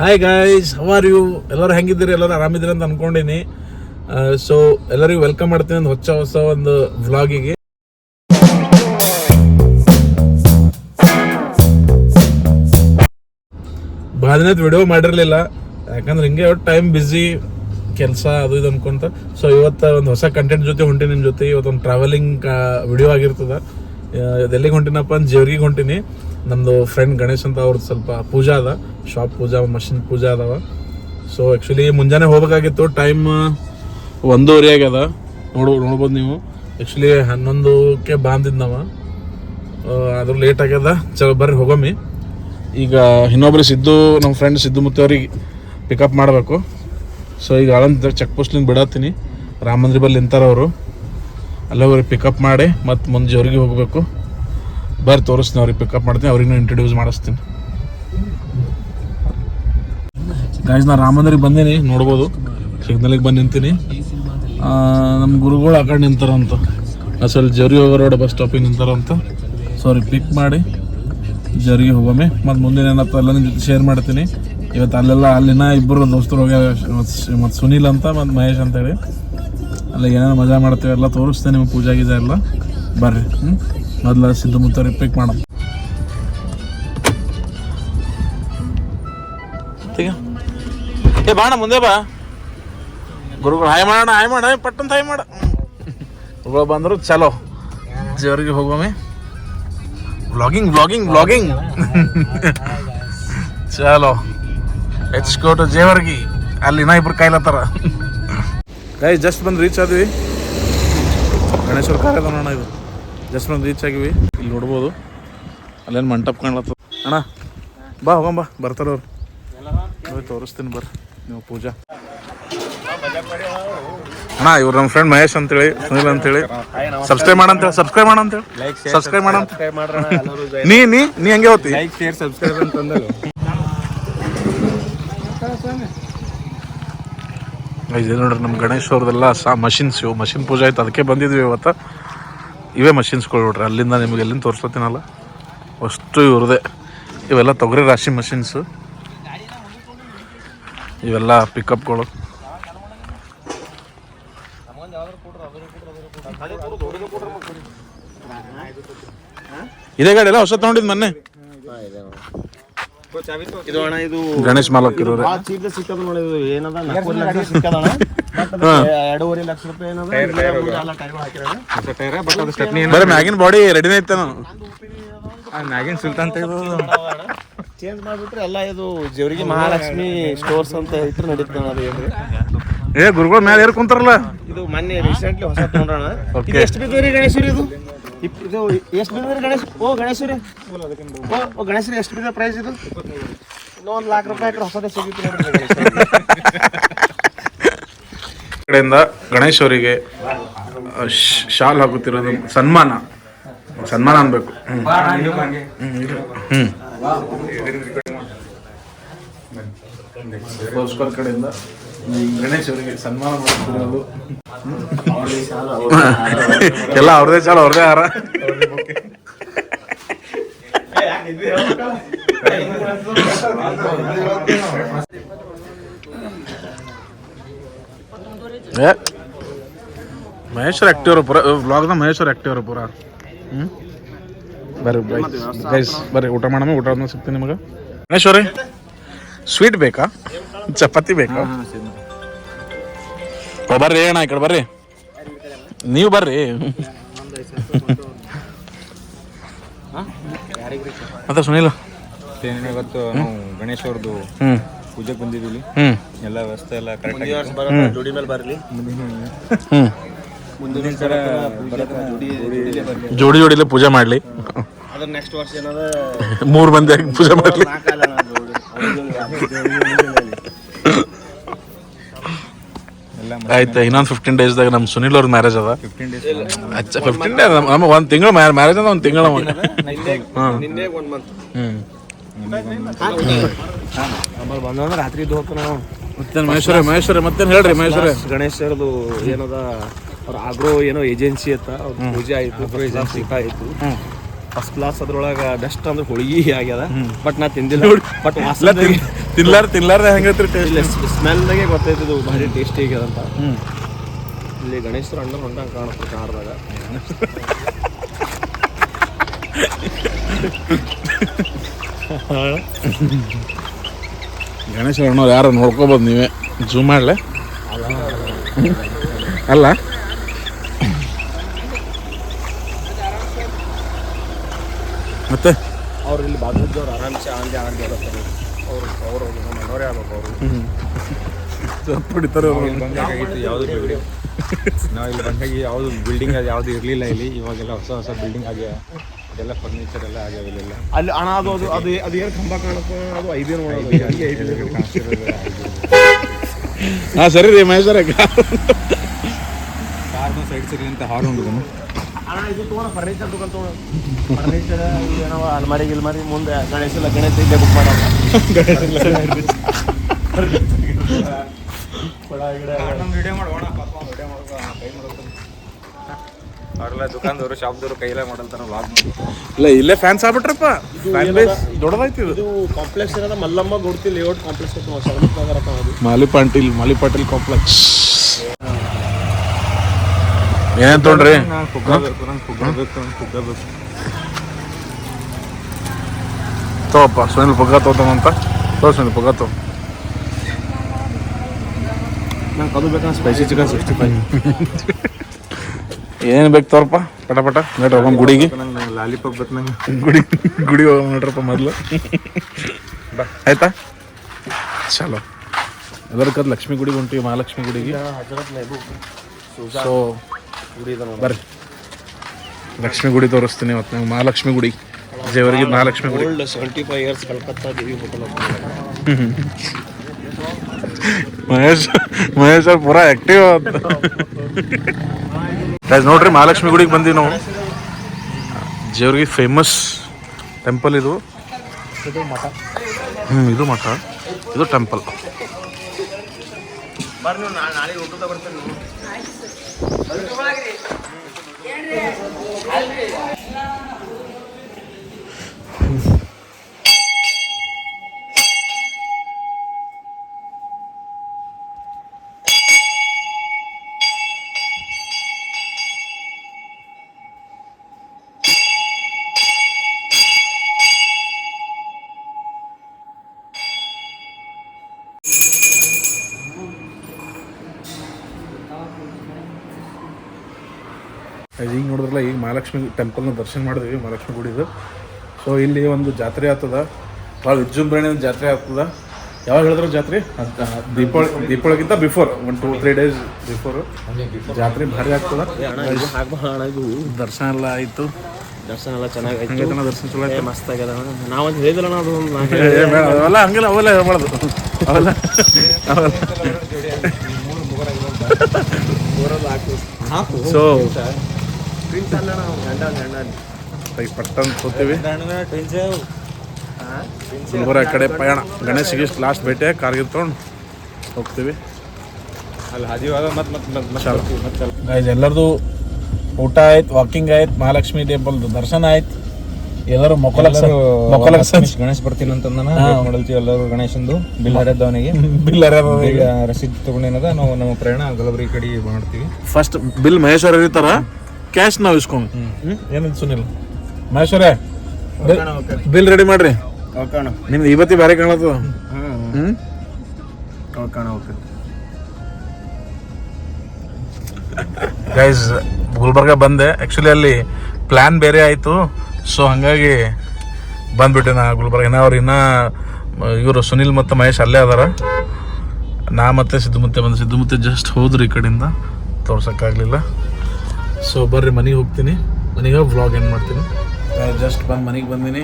Hi guys how are you ಎಲ್ಲರೂ ಹೆಂಗಿದ್ದೀರಿ? ಎಲ್ಲರೂ ಆರಾಮಿದ್ದೀರಿ ಅಂತ ಅನ್ಕೊಂಡಿನಿ. ಸೊ ಎಲ್ಲರಿಗೂ ವೆಲ್ಕಮ್ ಮಾಡ್ತೀನಿ ಒಂದು ಹೊಸ ಹೊಸ ಒಂದು ವ್ಲಾಗಿಗೆ ಭಾಳ ವಿಡಿಯೋ ಮಾಡಿರಲಿಲ್ಲ. ಯಾಕಂದ್ರೆ ಹಿಂಗೆ ಟೈಮ್ ಬ್ಯುಸಿ ಕೆಲಸ, ಅದು ಇದು ಅನ್ಕೊಂತ. ಸೊ ಇವತ್ತು ಒಂದು ಹೊಸ ಕಂಟೆಂಟ್ ಜೊತೆ ಹೊಂಟೀನಿ ನಿಮ್ಮ ಜೊತೆ. ಇವತ್ತೊಂದು ಟ್ರಾವೆಲಿಂಗ್ ವಿಡಿಯೋ ಆಗಿರ್ತದ. ಎಲ್ಲಿಗೆ ಹೊಂಟಿನಪ್ಪ ಅಂತ ಜೇವ್ರಿಗೆ ಹೊಂಟೀನಿ. ನಮ್ಮದು ಫ್ರೆಂಡ್ ಗಣೇಶ್ ಅಂತ ಅವ್ರದ್ದು ಸ್ವಲ್ಪ ಪೂಜಾ ಅದ ಶಾಪ್ ಪೂಜಾ ಮಷಿನ್ ಪೂಜಾ ಅದಾವ. ಸೊ ಆ್ಯಕ್ಚುಲಿ ಮುಂಜಾನೆ ಹೋಗ್ಬೇಕಾಗಿತ್ತು ಟೈಮ್ ಒಂದೂವರೆ ಆಗ್ಯದ. ನೋಡು ನೋಡ್ಬೋದು ನೀವು. ಆ್ಯಕ್ಚುಲಿ ಹನ್ನೊಂದಕ್ಕೆ ನಾವು ಅದ್ರ ಲೇಟ್ ಆಗ್ಯದ. ಚಲೋ, ಬರ್ರಿ, ಹೋಗಮ್ಮಿ. ಈಗ ಇನ್ನೊಬ್ರು ಸಿದ್ದು ನಮ್ಮ ಫ್ರೆಂಡ್ ಸಿದ್ದು ಮುತ್ತೆ ಅವ್ರಿಗೆ ಪಿಕಪ್ ಮಾಡಬೇಕು. ಸೊ ಈಗ ಆಳಂದ ಚೆಕ್ ಪೋಸ್ಟ್ಲಿಂದ ಬಿಡತ್ತೀನಿ. ರಾಮ ಮಂದಿರ ಬಲ್ಲಿ ನಿಂತಾರವರು ಅಲ್ಲೇ ಅವ್ರಿಗೆ ಪಿಕಪ್ ಮಾಡಿ, ಮತ್ತು ಮುಂದೆ ಜೋರಿಗೆ ಹೋಗಬೇಕು. ಬರ್ರಿ ತೋರಿಸ್ತೀನಿ, ಅವ್ರಿಗೆ ಪಿಕಪ್ ಮಾಡ್ತೀನಿ, ಅವ್ರಿಗೂ ಇಂಟ್ರೊಡ್ಯೂಸ್ ಮಾಡಿಸ್ತೀನಿ. ಗಾಯ್ಸ್ ನಾ ರಾಮಂದ್ರಿಗೆ ಬಂದೀನಿ, ನೋಡ್ಬೋದು. ಸಿಗ್ನಲಿಗೆ ಬಂದು ನಿಂತೀನಿ. ನಮ್ಮ ಗುರುಗಳು ಆಕಡೆ ಕಡೆ ನಿಂತಾರಂತ. ಅಸಲ್ ಜರಿ ಹೋಗೋ ರೋಡ್ ಬಸ್ ಸ್ಟಾಪಿಗೆ ನಿಂತಾರಂತ. ಸಾರಿ ಪಿಕ್ ಮಾಡಿ ಜರಿ ಹೋಗಮ್ಮೆ ಮತ್ತು ಮುಂದಿನ ಏನಪ್ಪ, ಎಲ್ಲ ನಿಮ್ಮ ಜೊತೆ ಶೇರ್ ಮಾಡ್ತೀನಿ. ಇವತ್ತು ಅಲ್ಲೆಲ್ಲ, ಅಲ್ಲಿನ ಇಬ್ಬರು ದೋಸ್ತರು ಹೋಗ್ಯಾರ ಮತ್ತು ಸುನೀಲ್ ಅಂತ, ಮತ್ತು ಮಹೇಶ್ ಅಂತೇಳಿ ಅಲ್ಲಿಗೆ ಏನೇನು ಮಜಾ ಮಾಡ್ತೀವಿ, ಎಲ್ಲ ತೋರಿಸ್ತೇನೆ ನಿಮಗೆ ಪೂಜಾ ಗೀಜಾ ಎಲ್ಲ. ಬರ್ರಿ ಹ್ಞೂ ಮೊದಲು ಸಿದ್ದು ಮುತ್ತವ್ರಿಗೆ ಪಿಕ್ ಮಾಡೋಣ. ಏ, ಬಾಣ, ಮುಂದೆ ಬಾ. ಗುರುಗಳು, ಹಾಯ್ ಮಾಡೋಣ, ಹಾಯ್ ಮಾಡ ಪಟ್ಟಂತ ಹಾಯ್ ಮಾಡ. ಗುರುಗಳು ಬಂದರು, ಚಲೋ. ಜೋರಿಗೆ ಹೋಗೋಮೆ. ವ್ಲಾಗಿಂಗ್ ವ್ಲಾಗಿಂಗ್ ವ್ಲಾಗಿಂಗ್ ಚಲೋ. ಎಚ್ ಕೋಟು ಜೇವರ್ಗಿ. ಅಲ್ಲಿ ನಾ ಇಬ್ರು ಕಾಯ್ಲತ್ತಾರ ಗೈ ಜಸ್ಟ್ ಬಂದು ರೀಚ್ ಆದ್ವಿ. ಗಣೇಶ್ವರ ಕಾರ್ಯದ ಅಣ್ಣ ಇದು. ಜಸ್ಟ್ ಒಂದು ರೀಚ್ ಆಗಿವಿ. ಇಲ್ಲಿ ನೋಡ್ಬೋದು. ಅಲ್ಲೇನು ಮಂಟಪ ಕಾಣ್ಲತ್ತದ? ಅಣ್ಣ ಬಾ ಹೋಗಂಬ ಬರ್ತಾರ ಅವ್ರು. ತೋರಿಸ್ತೀನಿ ಬರ್ರಿ. ನೀವು ಪೂಜಾ. ಅಣ್ಣ ಇವ್ರು ನಮ್ಮ ಫ್ರೆಂಡ್ ಮಹೇಶ್ ಅಂತೇಳಿ ಸುನಿಲ್ ಅಂತೇಳಿ. ಸಬ್ಸ್ಕ್ರೈಬ್ ಮಾಡಂತೇಳಿ ಸಬ್ಸ್ಕ್ರೈಬ್ ಮಾಡಂತೇಳಿ ಸಬ್ಸ್ಕ್ರೈಬ್ ಮಾಡಂತ ನೀ ನೀ ನೀ ಹಂಗೆ ಹೋಗ್ತಿ ಸಬ್ಸ್ಕ್ರೈಬ್ ಅಂತಂದಲ್ಲ ಇದು ನೋಡ್ರಿ ನಮ್ಮ ಗಣೇಶ್ ಅವ್ರದ್ದೆಲ್ಲ ಸಾ ಮಷಿನ್ಸ್ ಇವು. ಮಷಿನ್ ಪೂಜೆ ಆಯ್ತು. ಅದಕ್ಕೆ ಬಂದಿದ್ವಿ ಇವತ್ತು. ಇವೇ ಮಷಿನ್ಸ್ಗಳು ನೋಡ್ರಿ, ಅಲ್ಲಿಂದ ನಿಮಗೆ ಎಲ್ಲಿಂದ ತೋರಿಸ್ಲತ್ತೀನಲ್ಲ ಅಷ್ಟು ಇವ್ರದೇ. ಇವೆಲ್ಲ ತೊಗರಿ ರಾಶಿ ಮಷಿನ್ಸು ಇವೆಲ್ಲ ಪಿಕಪ್ಗಳು ಇದೇ ಗಾಡಿ ಎಲ್ಲ ಹೊಸ ತೊಗೊಂಡಿದ್ದು ಮೊನ್ನೆ. ಇದು ಅಣ್ಣ ಇದು ಗಣೇಶ್ ಮಾಲಕ್ ಇರೋ ಭಾಳ ಚೀಪ್ ಸಿಕ್ಕದ ನೋಡಿ ಇದು. ಏನದ? ಲಕ್ಷ ಅದು ಎರಡೂವರೆ ಲಕ್ಷ ರೂಪಾಯಿ ಏನದ? ಹಾಕಿರೋಣ. ಬರೀ ಮ್ಯಾಗಿನ ಬಾಡಿ ರೆಡಿನೇ ಮ್ಯಾಗಿನ್ ಸುಲ್ತಾನ್ ತೆಗೆದು ಚೇಂಜ್ ಮಾಡ್ಬಿಟ್ರೆ ಎಲ್ಲ ಇದು ಜೇವರಿಗೆ ಮಹಾಲಕ್ಷ್ಮಿ ಸ್ಟೋರ್ಸ್ ಅಂತ ಇಟ್ರೆ ನಡೀತದೆ ಅದು ಏನ್ರಿ? ಏ ಗುರುಗಳು ಮೇಲೆ ಏರ್ ಕುಂತಾರಲ್ಲ. ಇದು ಮೊನ್ನೆ ರೀಸೆಂಟ್ಲಿ ಹೊಸ ತೊಗೊಂಡ್ರಣ ಎಷ್ಟು ಇದು ಎಷ್ಟು ಬಿದ್ದವ್ರಿ ಗಣೇಶ್ವರಿ ಇದು? ಇಪ್- ಇದು ಎಷ್ಟು ಬಿದ್ದವ್ರಿ ಗಣೇಶ್? ಓ ಗಣೇಶ್ವರಿ. ಓ ಓ ರೀ ಎಷ್ಟು ಬಿದ್ದ ಪ್ರೈಸ್ ಇದು? ಇನ್ನೊಂದು ಲಾಖ ರೂಪಾಯಿ ಹಾಕಿದ್ರೆ ಹೊಸದೇ ಸಿಗುತ್ತೆ. ಕಡೆಯಿಂದ ಗಣೇಶ್ ಅವರಿಗೆ ಶಾಲ್ ಹಾಕುತ್ತಿರೋದು ಸನ್ಮಾನ. ಸನ್ಮಾನ ಅನ್ಬೇಕು. ಹ್ಮ್. ಹ್ಮ್ ಪೋಸ್ಕರ್ ಕಡೆಯಿಂದ ಗಣೇಶ್ ಅವರಿಗೆ ಸನ್ಮಾನ ಮಾಡುತ್ತಿರೋದು ಎಲ್ಲ ಅವ್ರದೇ ಚಾಲ ಅವ್ರದೇ ಹಾರ ಏ ಮಹೇಶ್ವರ್ ಆಕ್ಟಿವ್ ಅವ್ರು ಪೂರ ವ್ಲಾಗ್ನ ಮಹೇಶ್ವರ್ ಆಕ್ಟಿವ್ ಅವ್ರು ಪೂರ ಹ್ಞೂ ಬರ್ರಿ ಗೈಸ್ ಬರ್ರಿ ಊಟ ಮಾಡೋಣ ಊಟ ಆದ್ಮೇಲೆ ಸಿಗ್ತೀನಿ ನಿಮಗೆ ಗಣೇಶ್ವರಿ ಸ್ವೀಟ್ ಬೇಕಾ ಚಪಾತಿ ಬೇಕಾ ಓ, ಬರ್ರಿ ಅಣ್ಣ ಈ ಕಡೆ ಬರ್ರಿ. ನೀವು ಬರ್ರಿ. ಮತ್ತೆ ಸುನಿಲ್? ಇವತ್ತು ನಾವು ಗಣೇಶ್ ಅವ್ರದ್ದು ಪೂಜೆಗೆ ಬಂದಿದ್ದೀವಿ ಎಲ್ಲ ವ್ಯವಸ್ಥೆ ಎಲ್ಲ ಕರೆಕ್ಟ್ ಮುಂದಿನ ವರ್ಷ ಬರೋಣ ಜೋಡಿ ಮೇಲೆ ಬರಲಿ. ಮುಂದಿನ ವರ್ಷ ಬರೋಣ ಜೋಡಿ ಜೋಡಿಲೇ ಪೂಜೆ ಮಾಡಲಿ. ಅದ್ರ ನೆಕ್ಸ್ಟ್ ವರ್ಷ ಏನಾದ್ರೂ ಮೂರು ಮಂದಿ ಪೂಜೆ ಮಾಡಲಿ. ಆಯ್ತು ಇನ್ನೊಂದು ಫಿಫ್ಟೀನ್ ಡೇಸ್ದಾಗ ನಮ್ಮ ಸುನಿಲ್ ಅವ್ರ ಮ್ಯಾರೇಜ್ ಅದ. ಫಿಫ್ಟೀನ್ ಡೇಸ್ ಅಚ್ಚ ಫಿಫ್ಟೀನ್ ಡೇ ನಮ್ಮ ಒಂದು ತಿಂಗಳು ಮ್ಯಾರೇಜ್ ಅದ ಒಂದು ತಿಂಗಳ ನಿನ್ನೆ ಒಂದ್ ಮಂತ್ ಹ್ಞೂ ಆಮೇಲೆ ಬಂದ್ರೆ ರಾತ್ರಿ ಇದ್ದು ಹೋಗ್ತಾನ ನಾವು ಮತ್ತೇನು ಮಹೇಶ್ವರ ಮಹೇಶ್ವರ ಮತ್ತೇನು ಹೇಳ್ರಿ ಮಹೇಶ್ವರ? ಗಣೇಶರದು ಏನದ ಅವ್ರ ಆಗ್ರೋ ಏನೋ ಏಜೆನ್ಸಿ ಅತ್ತ ಅವ್ರ ಪೂಜೆ ಆಯ್ತು ಏಜೆನ್ಸಿ ಆಯ್ತು. ಫಸ್ಟ್ ಕ್ಲಾಸ್ ಅದ್ರೊಳಗ ಬೆಸ್ಟ್ ಅಂದ್ರೆ ಹೋಳಿಗೆ ಆಗ್ಯದ. ಬಟ್ ನಾ ತಿಂದಿಲ್ಲ. ಬಟ್ ವಾಸನೆ ತಿನ್ಲಾರ ತಿನ್ಲಾರ್ದ ಹೆಂಗೈತ್ರಿ ಇಲ್ಲಿ ಟೇಸ್ಟ್ ಸ್ಮೆಲ್ದಾಗೆ ಗೊತ್ತೈತದು ಭಾರಿ ಟೇಸ್ಟಿ ಆಗ್ಯದಂತ ಹ್ಞೂ ಇಲ್ಲಿ ಗಣೇಶರು ಅಣ್ಣ ಹೊಂಡ ಕಾಣುತ್ತೆ ಕಾರ್ದಾಗ. ಗಣೇಶ ಅಣ್ಣವ್ರು ಯಾರು ನೋಡ್ಕೋಬೋದು ನೀವೇ. ಜೂಮ್ ಮಾಡಲೆ? ಅಲ್ಲ? ಮತ್ತೆ? ಅವ್ರು ಇಲ್ಲಿ ಬಾಗಲದವ್ರು ಆರಾಮ್ಸೆ ಆಂದೆ ಆಂದೆ ಇರತ್ತಾರೆ ಅವ್ರು ನಮ್ಮ ಮನೋರೇ ಆಗಬೇಕು ಅವರು. ಇಲ್ಲಿ ಬಂದಾಗಿತ್ತು ಯಾವುದು ನಾವು ಇಲ್ಲಿ ಬಂದಾಗ ಯಾವುದು ಬಿಲ್ಡಿಂಗ್ ಅದು ಯಾವುದು ಇರಲಿಲ್ಲ ಇಲ್ಲಿ. ಇವಾಗೆಲ್ಲ ಹೊಸ ಹೊಸ ಬಿಲ್ಡಿಂಗ್ ಆಗ್ಯಾವ ಅದೆಲ್ಲ ಫರ್ನಿಚರ್ ಎಲ್ಲ ಆಗ್ಯಾವ ಇಲ್ಲೆಲ್ಲ ಅಲ್ಲಿ ಹಣ ಅದು ಅದು ಅದು ಅದು ಏನು ಕಂಬ ಕಾಣುತ್ತೆ? ಅದು ಐದು ನೋಡೋದು. ಅಲ್ಲಿ ಐದು ಹಾಂ ಸರಿ ರೀ ಮಹೇಶ್ವರ. ಕಾರ್ನ ಸೈಡ್ ಸರಿ ಅಂತ ಹಾರು ಹೊಂದಿದನು ಅಣ್ಣ ಇದು ಫರ್ನಿಚರ್ ದುಕಾನ್ ಫರ್ನಿಚರ್ ಏನವ ಅಲ್ಮಾರಿ ಗಿಲ್ಮಾರಿ ಮುಂದೆ ಗಣೇಶ ಇಲ್ಲ ಗಣೇಶ ಇಲ್ಲೇ ಬುಕ್ ವಿಡಿಯೋ ಮಾಡೋಣ ಪಾಪ ವಿಡಿಯೋ ಮಾಡೋದು ಕೈ ಮಾಡೋದು ಅವರೆಲ್ಲ ದುಕಾನ್ದವರು ಶಾಪ್ದವರು ಕೈಲೇ ಮಾಡಲ್ತಾರ ವ್ಲಾಗ್ ಮಾಡಿ ಇಲ್ಲ ಇಲ್ಲೇ ಫ್ಯಾನ್ಸ್ ಆಗ್ಬಿಟ್ರಪ್ಪ. ದೊಡ್ಡದಾಯ್ತು ಇದು. ಇದು ಕಾಂಪ್ಲೆಕ್ಸ್ ಇರೋದ ಮಲ್ಲಮ್ಮ ಗೌಡ್ತಿ ಲೇಔಟ್ ಕಾಂಪ್ಲೆಕ್ಸ್ ಅಂತ ಮಾಲಿ ಪಾಟೀಲ್ ಮಾಲಿ ಪಾಟೀಲ್ ಕಾಂಪ್ಲೆಕ್ಸ್ ಏನೇನ್ ತೊಗೊಂಡ್ರಿ? ತಗೋಪ್ಪ ಸುನಿಲ್ ಪುಗ್ಗ ತಗೋತಾನಂತ ತೋ ಸುನಿಲ್ ಪುಗ್ಗ ತೋ ನಂಗೆ ಅದು ಬೇಕಾ ಸ್ಪೈಸಿ ಚಿಕನ್ ಸಿಕ್ಸ್ಟಿ ಫೈವ್ ಏನ್ ಬೇಕು ತೋರಪ್ಪ ಪಟ ಪಟ. ನೋಡ್ರಪ್ಪ ಹೋಗೋಣ ಗುಡಿಗೆ. ನಂಗೆ ನಂಗೆ ಲಾಲಿಪಾಪ್ ಬೇಕು ನಂಗೆ. ಗುಡಿ ಗುಡಿ ಹೋಗೋಣ ನೋಡ್ರಪ್ಪ ಮೊದಲು. ಆಯ್ತಾ? ಚಲೋ. ಎಲ್ಲದಕ್ಕದು ಲಕ್ಷ್ಮಿ ಗುಡಿಗೆ ಹೊಂಟಿವಿ ಮಹಾಲಕ್ಷ್ಮಿ ಗುಡಿಗೆ. ಸೊ ಬರ್ರಿ. ಲಕ್ಷ್ಮಿ ಗುಡಿ ತೋರಿಸ್ತೀನಿ ಇವತ್ತು ನಂಗೆ ಮಹಾಲಕ್ಷ್ಮಿ ಗುಡಿ. ಜೇವರಿಗೆ ಮಹಾಲಕ್ಷ್ಮಿ ಗುಡಿ. Seventy five years Calcutta Devi hotel Mahesh Mahesh ಅವ್ರು ಪೂರಾ ಆಕ್ಟಿವ್ ಅಂತ ನೋಡ್ರಿ ಮಹಾಲಕ್ಷ್ಮಿ ಗುಡಿಗೆ ಬಂದೀವಿ ನಾವು. ಜೇವರಿಗೆ ಫೇಮಸ್ ಟೆಂಪಲ್ ಇದು. ಇದು ಮಠ. ಹ್ಞೂ ಇದು ಮಠ. ಇದು ಟೆಂಪಲ್ ಬರ್ರಿ ನಾಳೆ ನಾಳೆ ಬರ್ತೀನಿ ಈಗ ಮಹಾಲಕ್ಷ್ಮಿ ಟೆಂಪಲ್ನ ದರ್ಶನ ಮಾಡಿದ್ವಿ ಮಹಾಲಕ್ಷ್ಮಿ ಗುಡಿದು ಸೊ ಇಲ್ಲಿ ಒಂದು ಜಾತ್ರೆ ಆಗ್ತದ. ಭಾಳ ವಿಜೃಂಭಣೆ ಒಂದು ಜಾತ್ರೆ ಆಗ್ತದ. ಯಾವಾಗ ಹೇಳಿದ್ರು ಜಾತ್ರೆ? Deepavali ದೀಪಾವಳಿಗಿಂತ before one two three days before ಜಾತ್ರೆ ಭಾರಿ ಆಗ್ತದ. ದರ್ಶನ ಎಲ್ಲ ಆಯಿತು. ದರ್ಶನ ಎಲ್ಲ ಚೆನ್ನಾಗಿ ದರ್ಶನ ಚಲೋ ಆಯ್ತು. ಮಸ್ತ್ ಆಗ್ಯದ ನಾವೊಂದು ಹೇಳಿದ್ರಣ್ಣ ಅದು ಒಂದು ನಾ ಏ, ಏ, ಬೇಡ ಅವೆಲ್ಲ ಹಂಗಿಲ್ಲ ಅವೆಲ್ಲ ಹೇಳ್ಬಾರ್ದು. ಅವೆಲ್ಲ ಅವೆಲ್ಲ. ಸೊ ಪ್ರಿನ್ಸ್ ಅಲ್ಲ ನಾವು ಗಂಡ ಗಂಡ ಪಟ್ಟಂತ ಹೋಗ್ತೀವಿ ಗುಲ್ಬರ್ಗ ಕಡೆ ಪಯಣ ಗಣೇಶಿಗೆ ಲಾಸ್ಟ್ ಭೇಟಿ ಕಾರ್ಗಿರ್ ತೊಗೊಂಡು ಹೋಗ್ತೀವಿ. ಅಲ್ಲಿ ಹಾದಿವಾಗ ಮತ್ತೆ ಮತ್ತೆ ಮತ್ತೆ ಎಲ್ಲರದು ಊಟ ಆಯ್ತು ವಾಕಿಂಗ್ ಆಯ್ತು ಮಹಾಲಕ್ಷ್ಮಿ ಟೆಂಪಲ್ ದರ್ಶನ ಆಯ್ತು. ಎಲ್ಲರೂ ಮೊಕ್ಕಲಕ್ಷ ಗಣೇಶ್ ಬರ್ತೀನಿ. ಮಾಡಲ್ತೀವಿ ಎಲ್ಲರೂ ಗಣೇಶಂದು. ಬಿಲ್ ಹರಿಯದ ಅವನಿಗೆ ಬಿಲ್ ಈಗ ರಸೀದ್ ತಗೊಂಡೇನದ ನಾವು ನಮ್ಮ ಪ್ರಯಾಣ ಗಲಬರಿ ಕಡೆ ಮಾಡ್ತೀವಿ. ಫಸ್ಟ್ ಬಿಲ್ ಮಹೇಶ್ವರ ಇರ್ತಾರ ಕ್ಯಾಶ್ ನಾವು ಇಸ್ಕೊಂಡು. ಏನಂತ ಸುನಿಲ್? ಮಹೇಶ್ವರೇ ಬಿಲ್ ರೆಡಿ ಮಾಡ್ರಿ. ನಿಮ್ದು ಇವತ್ತಿ ಬೇರೆ ಕಾಣತ್ತದ ಹ್ಮ್ ಓಕೆ ಗೈಸ್ ಗುಲ್ಬರ್ಗ ಬಂದೆ. ಆ್ಯಕ್ಚುಲಿ ಅಲ್ಲಿ ಪ್ಲ್ಯಾನ್ ಬೇರೆ ಆಯಿತು. ಸೊ ಹಾಗಾಗಿ ಬಂದ್ಬಿಟ್ಟೆ ನಾ ಗುಲ್ಬರ್ಗ. ಇನ್ನ ಅವ್ರು ಇನ್ನೂ ಇವರು ಸುನಿಲ್ ಮತ್ತು ಮಹೇಶ್ ಅಲ್ಲೇ ಅದಾರ. ನಾ ಮತ್ತೆ ಸಿದ್ಧಮುತ್ತೆ ಬಂದು. ಸಿದ್ಧಮುತ್ತೆ ಜಸ್ಟ್ ಹೋದ್ರು ಈ ಕಡೆಯಿಂದ. ತೋರ್ಸೋಕ್ಕಾಗಲಿಲ್ಲ. ಸೊ ಬರ್ರಿ, ಮನೆಗೆ ಹೋಗ್ತೀನಿ. ಮನೆಗೆ ವ್ಲಾಗ್ ಎಂಡ್ ಮಾಡ್ತೀನಿ. ಜಸ್ಟ್ ಬಂದು ಮನೆಗೆ ಬಂದೀನಿ.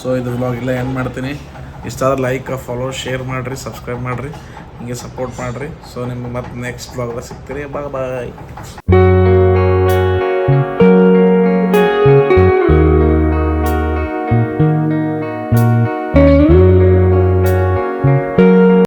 ಸೊ ಇದು ವ್ಲಾಗ್ ಇಲ್ಲ ಎಂಡ್ ಮಾಡ್ತೀನಿ. ಇಷ್ಟ ಆದ್ರೆ ಲೈಕ್ ಫಾಲೋ ಶೇರ್ ಮಾಡಿರಿ ಸಬ್ಸ್ಕ್ರೈಬ್ ಮಾಡಿರಿ. ಹಿಂಗೆ ಸಪೋರ್ಟ್ ಮಾಡಿರಿ. ಸೊ ನಿಮ್ಗೆ ಮತ್ತೆ ನೆಕ್ಸ್ಟ್ ವ್ಲಾಗ್ದಾಗ ಸಿಗ್ತೀರಿ. ಬಾಯ್ ಬಾಯ್